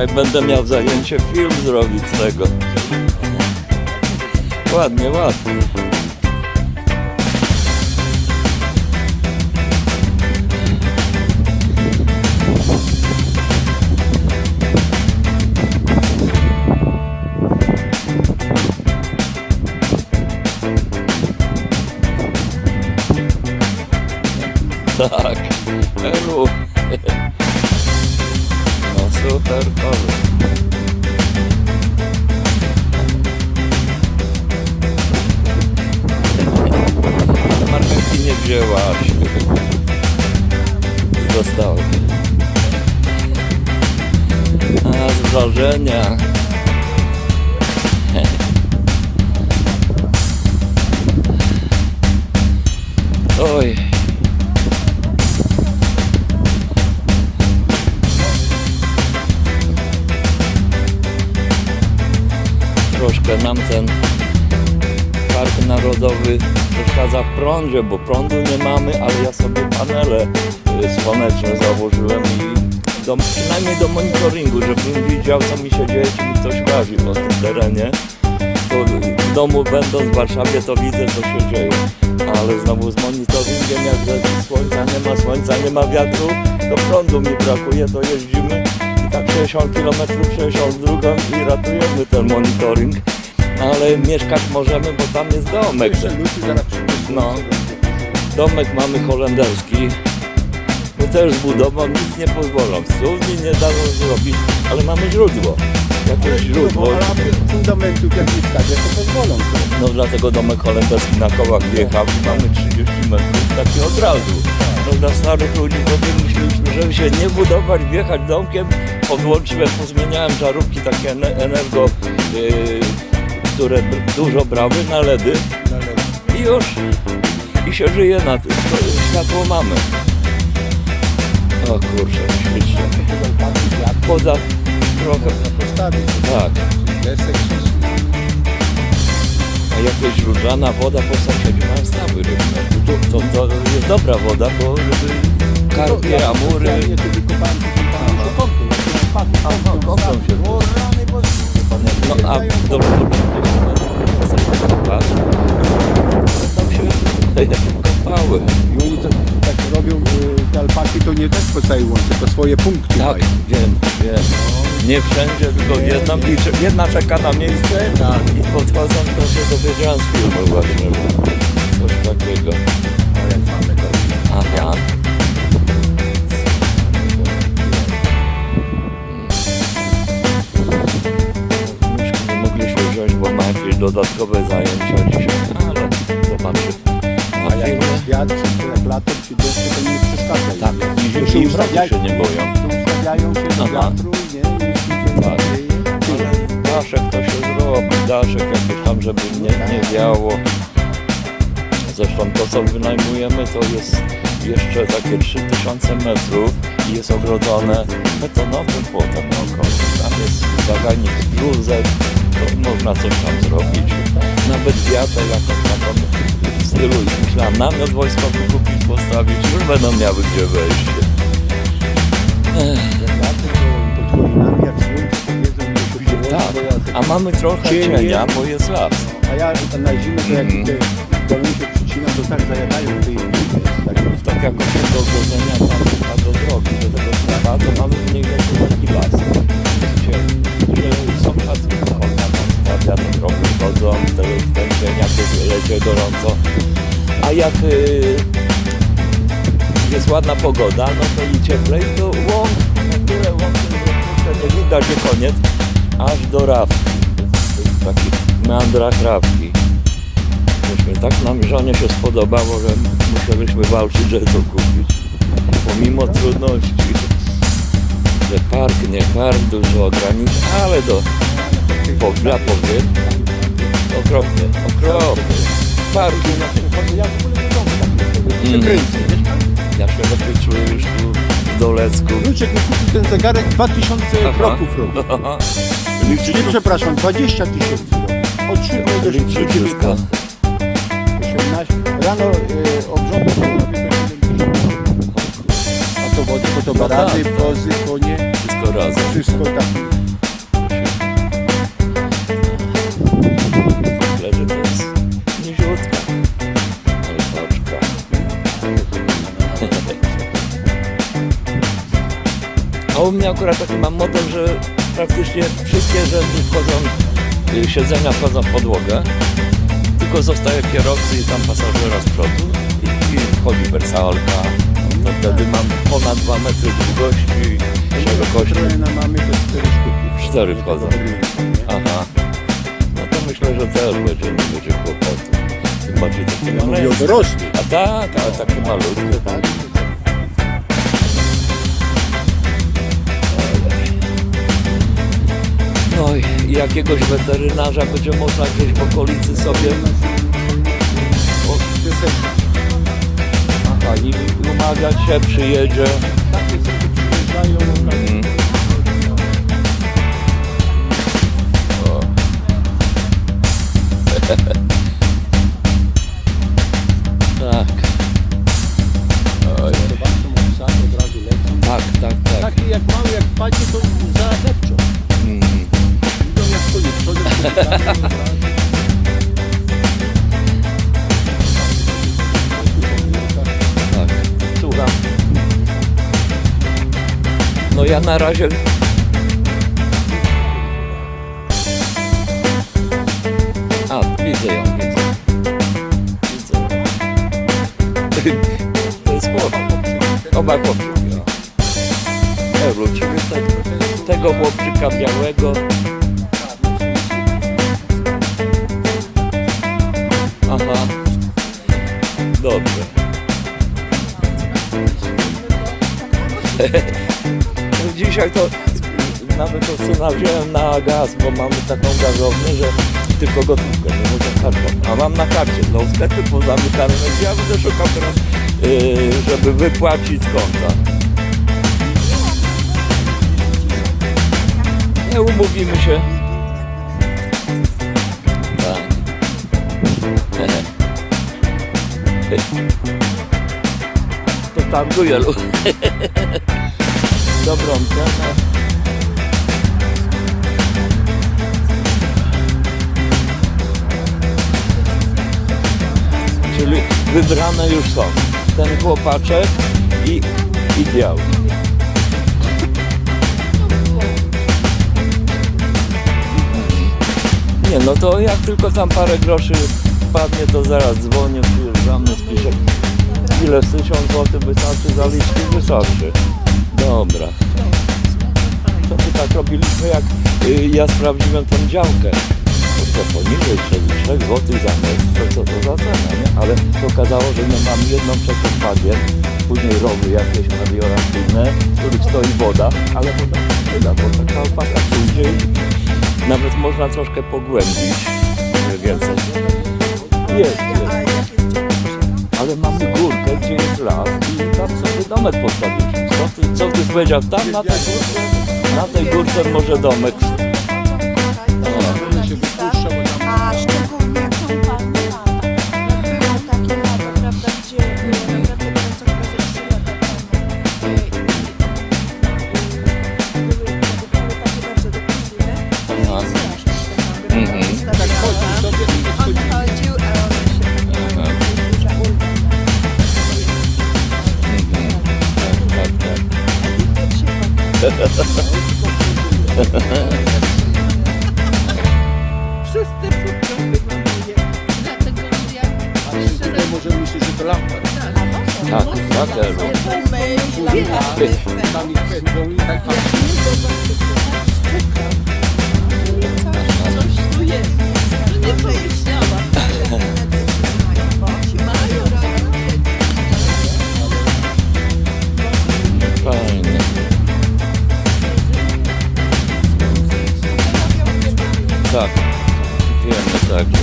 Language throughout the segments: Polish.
Dzisiaj będę miał zajęcie film zrobić z tego. Ładnie, ładnie. Wrażenia. Oj. troszkę nam ten park narodowy przeszkadza w prądzie, bo prądu nie mamy, ale ja sobie panele y, słoneczne założyłem i do, przynajmniej do monitoringu, żebym widział co mi się dzieje, czy mi ktoś łazi po tym terenie. To w domu będąc w Warszawie to widzę co się dzieje. Ale znowu z monitoringiem, jak że słońca nie ma, słońca nie ma wiatru, to prądu mi brakuje, to jeździmy i tak 60 km przejść drugą i ratujemy ten monitoring. Ale mieszkać możemy, bo tam jest domek. No. Domek mamy holenderski. Też zbudował, nic nie pozwolą. Studni nie dało zrobić, ale mamy źródło. Jakieś źródło. fundamentów jakichś stawiać, to pozwolą. No dlatego domek holenderski na kołach wjechał i mamy 30 metrów taki od razu. No dla starych ludzi pomyśleliśmy, żeby się nie budować, wjechać domkiem, podłączyłem, pozmieniałem żarówki takie ene- energo, yy, które dużo brały na LEDy i już i się żyje na tym. Światło mamy. O kurczę, ślicznie. Poza trochę, Postawić, tak. desek. A jakaś źródlana woda po sąsiedzi mają stawy rybne. To, to, to jest dobra woda, bo żeby karpie, amury... Specjalnie tu wykopałem, tu wykopałem się kąpy, jak miałem pakę, Aha, kąpy, kąpią się. O, rany boskie. No a do tam się kopały. I oni to robią, y, te alpaki to nie też po całej łące, to swoje punkty Tak, mają. wiem, wiem. Nie wszędzie, tylko jedna, i cze- jedna czeka na miejsce i podchodzą, to się dowiedziałem z filmu właśnie. Coś takiego. Aha. Myśmy nie mogli się wziąć, bo ma jakieś dodatkowe zajęcia dzisiaj, ale zobaczy. Wiatr, czy jak lato, czy deszcz, to nie przeszkadza. im. Tak, To i, i mroku się nie boją. To ustawiają się do Aha. wiatru, nie? I się Tak. dzieje, Daszek to się zrobi, daszek jakiś tam, żeby nie, nie wiało. Zresztą to co wynajmujemy to jest jeszcze takie 3000 metrów i jest ogrodzone betonowym płotem naokoło. Tam jest zagajnik bruzek, to można coś tam zrobić. Nawet wiatę jakąś taką stylu, myślałem, namiot wojskowy kupić, postawić, już będą miały gdzie wejść. położy, Tak, a mamy trochę Cienie. cienia, bo jest las. A ja na zimę, to jak do mnie się przycina, to tak zajadają w tej tak, tak jak tego ogrodzenia tam chyba do drogi, do tego szlaka, to mamy mniej więcej taki las. Gdzie, że sąsiad kocha stawia, te drogi chodzą, te, jak lecie gorąco. A jak y, jest ładna pogoda, no to i cieplej, to łąk, na tyle łąk, nie widać, że koniec, aż do Rawki, w takich meandrach Rawki. Myśmy, tak nam żonie się spodobało, że musieliśmy walczyć, żeby to kupić. Pomimo trudności, że park, nie park, dużo ograniczeń, ale do po, dla powiek okropnie, okropnie. Park, Ja w ogóle nie domu tak się Mm. ja się czuję już tu w Dolecku. Wnuczek mi kupił ten zegarek 2000 Aha. kroków robi. Nie, przepraszam, 20 tysięcy. Od 7 do Liczy 19. wszystko. 18. Rano y, obrządek to robi to 70. A to wodę, bo to No barany, tak. kozy, konie, Wszystko razem. wszystko tak. U mnie akurat taki mam model, że praktycznie wszystkie rzędy wchodzą, siedzenia wchodzą w podłogę, tylko zostaje kierowcy i tam pasażera z przodu i, i wchodzi wersalka. To wtedy mam ponad 2 metry długości i szerokości. Mamy to cztery sztuki. Cztery wchodzą. Aha. No to myślę, że też będzie, nie będzie kłopotu. Tym bardziej takie Ja mówię o dorosłych. A tak, ale takie malutkie. Tak? No i jakiegoś weterynarza będzie można gdzieś w okolicy sobie aha, i umawiać się, przyjedzie. Takie sobie przyjeżdżają, Tak. No ja na razie. A, widzę ją, widzę. Widzę. To jest chłopak. Oba chłopczyki. Ja wrócimy tego, tego chłopczyka białego. Aha. Dobrze. Dzisiaj to nawet to syna wziąłem na gaz, bo mamy taką gazownię, że tylko gotówkę, nie można kartą. A mam na karcie, no sklepy pozamykane, no ja będę szukał teraz, yy, żeby wypłacić z konta. Nie umówimy się. To targuję lub dobrą cenę. Czyli wybrane już są ten chłopaczek i, i biały. Nie, no to jak tylko tam parę groszy wpadnie, to zaraz dzwonię, przyjeżdżamy, spiszę. Ile z 1000 zł wystarczy zaliczki? Wystarczy. Dobra. Co my tak robiliśmy, jak y, ja sprawdziłem tą działkę. To poniżej 3 zł za metr, to co to za cena, nie? Ale się okazało, że my mamy jedną przecież później rowy jakieś melioracyjne, w których stoi woda, ale woda nie przyda, bo taka alpaka pójdzie i nawet można troszkę pogłębić więcej. Jest, jest. Ale mamy górkę, gdzie jest las i tam sobie domek postawiliśmy. Co ty, co ty powiedział? Tam na tej górce, na tej górce może domek. Może myśleć, że to lampa. Tak, tak, też. Tam ich pędzą i tak patrzą. coś tu jest, to nie pomyślałam. Także.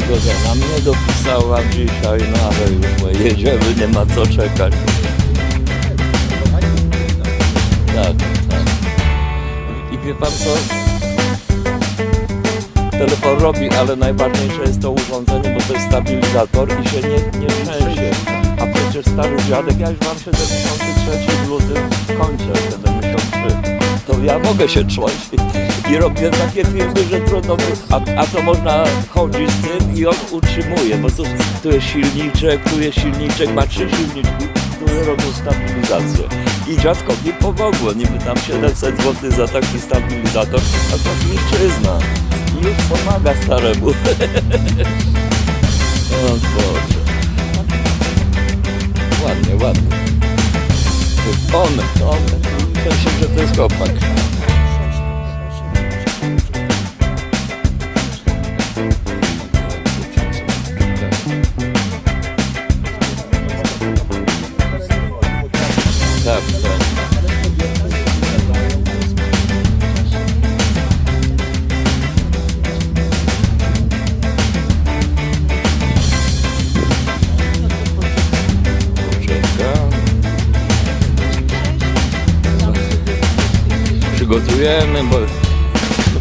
Pogoda na mnie dopisała dzisiaj, no ale już jedziemy, nie ma co czekać. Tak wie pan co? Telefon robi, ale najważniejsze jest to urządzenie, bo to jest stabilizator i się nie, nie trzęsie. A przecież stary dziadek, ja już mam 73 w kończę 73. To ja mogę się trząść i robię takie filmy, że trudno, a, a to można chodzić z tym i on utrzymuje, bo tu, tu jest silniczek, tu jest silniczek, ma trzy silniczki, które robią stabilizację. I dziadkowi pomogło, niby tam 700 zł za taki stabilizator, a to chińczyzna. I już pomaga staremu. o Boże. Ładnie, ładnie. On, on, myślę, że to jest chłopak. Przygotujemy, bo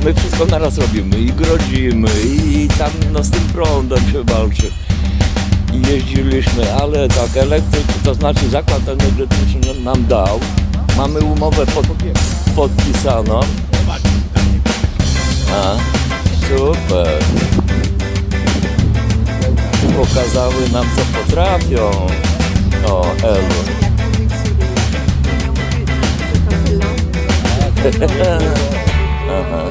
my wszystko naraz robimy i grodzimy i tam no, z tym prądem się walczy. I jeździliśmy, ale tak elektryk, to znaczy zakład energetyczny nam dał. Mamy umowę pod, podpisaną. A, super. Pokazały nam co potrafią. O, Elu. Aha.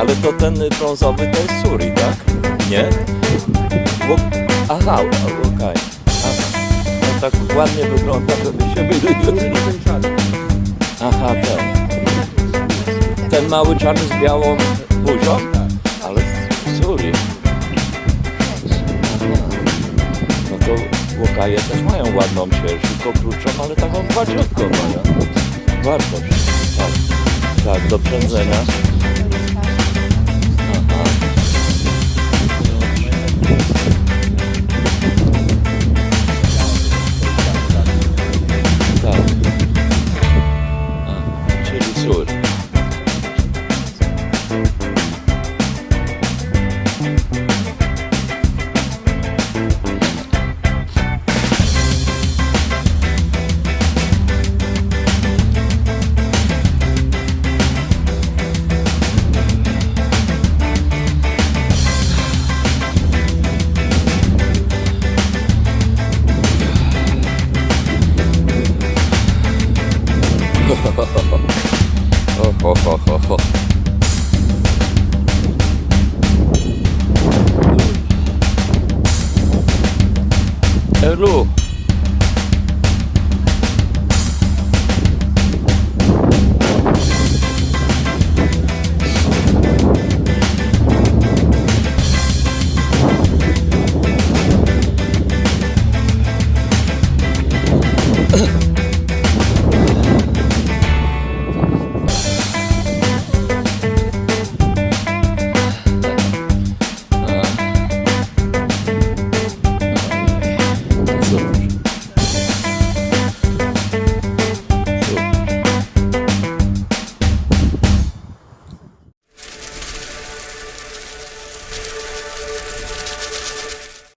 Ale to ten brązowy to jest suri, tak? Nie? Bo... Aha, okej. Aha. No tak ładnie wygląda, to by się mylił. Aha, ten. Ten mały czarny z białą buzią? Łokaje też mają ładną sierść, krótszą, ale taką gładziutką mają. Wartość. Tak, tak, do przędzenia. ほほほほえろう